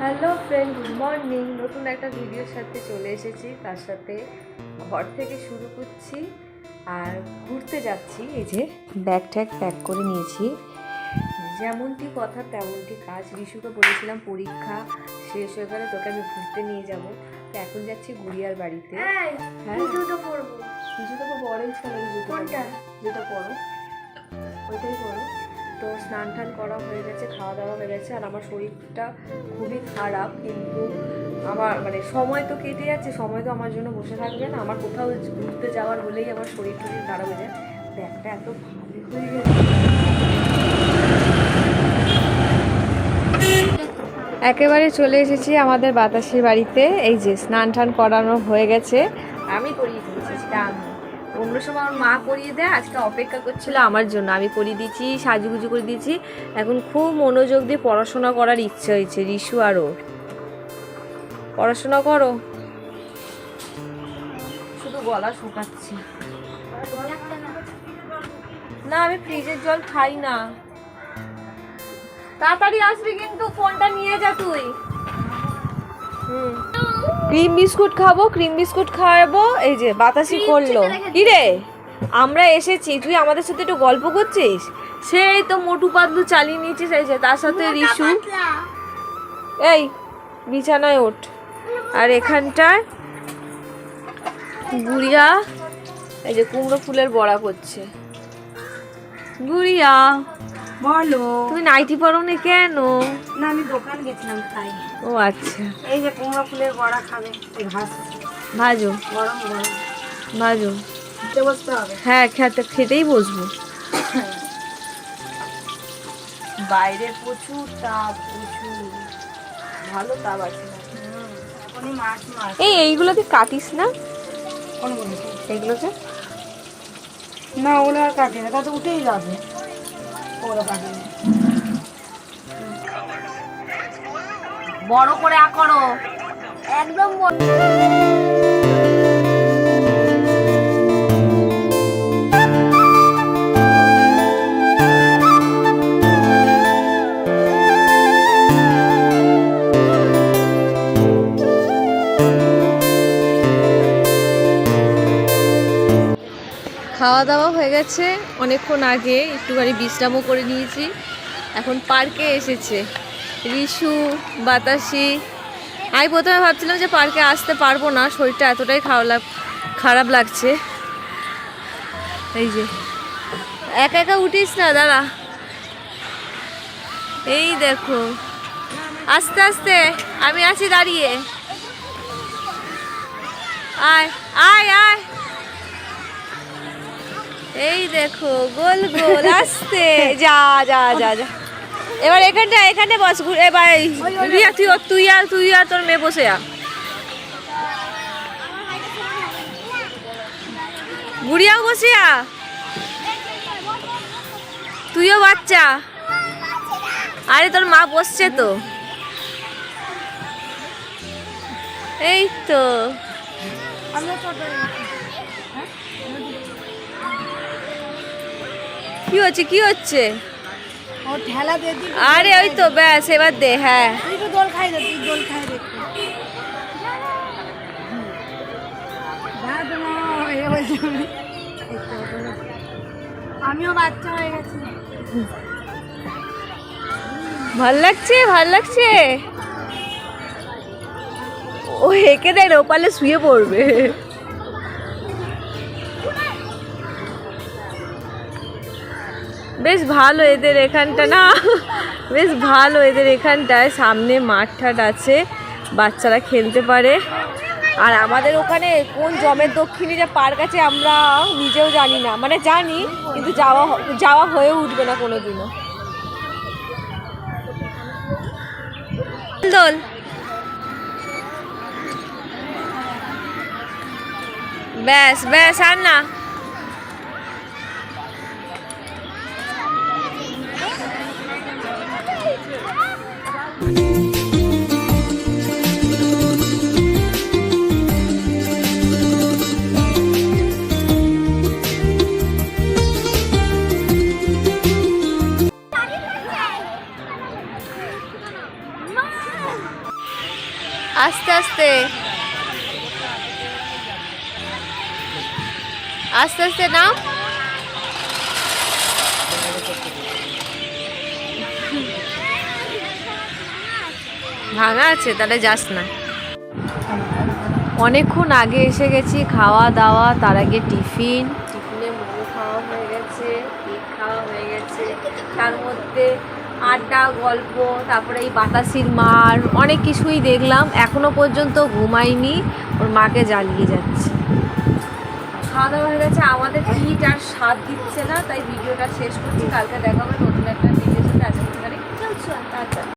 Hello friend good morning নতুন একটা ভিডিওর সাথে চলে এসেছি। তার সাথে ঘর থেকে শুরু করছি আর ঘুরতে যাচ্ছি। এই যে ব্যাগ ট্যাগ প্যাক করে নিয়েছি। যেমনটি কথা তেমনটি কাজ। রিশুকে বলেছিলাম পরীক্ষা শেষ হয়ে গেলে তোকে আমি ঘুরতে নিয়ে যাব। তো এখন যাচ্ছি গুড়িয়ার বাড়িতে। হ্যাঁ। জুতো পরবো। জুতো তো অরেঞ্জ কালারের জুতো? যেটা পরো ওইটাই পরো। তো স্নান টান করা হয়ে গেছে, খাওয়া দাওয়া হয়ে গেছে, আর আমার শরীরটা খুবই খারাপ, কিন্তু আমার মানে সময় তো কেটে যাচ্ছে, সময় তো আমার জন্য বসে থাকবে না। আমার কোথাও ঘুরতে যাওয়ার হলেই আমার শরীর টরীর খারাপ হয়ে যায়। ব্যাগটা এত ভালো হয়ে গেছে। একেবারে চলে এসেছি আমাদের বাতাসের বাড়িতে। এই যে স্নান টান করানো হয়ে গেছে। আমি করিয়ে দিয়েছি অন্য সময় আমার মা করিয়ে দেয়। আজকে অপেক্ষা করছিল আমার জন্য। আমি করিয়ে দিয়েছি, সাজুগুজু করে দিয়েছি। এখন খুব মনোযোগ দিয়ে পড়াশোনা করার ইচ্ছে হয়েছে। রিশু আরও পড়াশোনা করো। শুধু গলা শুকাচ্ছি। না, আমি ফ্রিজের জল খাই না। তাড়াতাড়ি আসবি কিন্তু, ফোনটা নিয়ে যা তুই। হুম। ক্রিম বিস্কুট খাব ক্রিম বিস্কুট খাওয়াবো এই যে বাতাসি করল। চেটে কি রে আমরা এসেছি তুই আমাদের সাথে একটু গল্প করছিস? সেই তো মোটু পাতলু চালিয়ে নিয়েছিস এই যে তার সাথে রিশু এই বিছানায় ওঠ। আর এখানটায় গুড়িয়া এই যে কুমড়ো ফুলের বড়া করছে। গুড়িয়া বলো। তুমি নাইটি পরো নি কেন? না আমি দোকান গেছিলাম তাই। ও আচ্ছা। এই যে কুমড়ো ফুলের বড়া খাবে ঘাস ভাজো। গরম গরম। ভাজো। খেতে বসতে হবে? হ্যাঁ খেতে খেতেই বসবো। বাইরে প্রচুর তাপ প্রচুর। ভালো তাপ আছে। এই এইগুলোকে কাটিস না? এইগুলোকে না ওগুলো আর কাটে না তা তো উঠেই যাবে। বড় করে আ করো একদম খাওয়া দাওয়া হয়ে গেছে। অনেকক্ষণ আগে একটুখানি বিশ্রামও করে নিয়েছি। এখন পার্কে এসেছে। রিশু বাতাসি। আমি প্রথমে ভাবছিলাম যে পার্কে আসতে পারব না, শরীরটা এতটাই খারাপ খারাপ লাগছে। এই যে। একা একা উঠিস না দাদা এই দেখো। আস্তে আস্তে। আমি আছি, দাঁড়িয়ে। আয় আয় আয়। এই দেখো, গোল গোল, আসতে। যা যা যা যা। এবার এখানটা এখানে বস, ঘুরে এই- রিয়া, তুই তুই আর তুই আর তোর মেয়ে বসে যা গুড়িয়াও বসে যা তুইও বাচ্চা। আরে, তোর মা বসছে তো। এই তো। আমরা কি হচ্ছে কি হচ্ছে? আরে ওই তো ব্যাস এবার দে হ্যাঁ। না। আমিও বাচ্চা হয়ে গেছি। ভালো লাগছে ভালো লাগছে। ও হেঁকে দেয় ওপালে শুয়ে পড়বে। বেশ ভালো এদের এখানটা না? বেশ ভালো এদের এখানটায়। সামনে মাঠ ঠাট আছে, বাচ্চারা খেলতে পারে। আর আমাদের ওখানে কোন জমের দক্ষিণে যে পার্ক আছে আমরা নিজেও জানি না। মানে জানি, কিন্তু যাওয়া যাওয়া হয়ে উঠবে না কোনো দিনও দোল। ব্যাস ব্যাস, আর না। আস্তে আস্তে। আস্তে আস্তে নাও। ভাঙা আছে, তাহলে যাস না। অনেকক্ষণ আগে এসে গেছি খাওয়া দাওয়া, তার আগে টিফিন। টিফিনে মোমো খাওয়া হয়ে গেছে, কেক খাওয়া হয়ে গেছে। তার মধ্যে আড্ডা, গল্প, তারপরে এই বাতাসির মার, অনেক কিছুই দেখলাম। এখনও পর্যন্ত ঘুমাইনি, ওর মাকে জ্বালিয়ে যাচ্ছে। খাওয়া দাওয়া হয়ে গেছে, আমাদের হিট আর স্বাদ দিচ্ছে না, তাই ভিডিওটা শেষ করছি। কালকে দেখাবো নতুন একটা ভিডিও সাথে। আজকে এখানে। টাটা।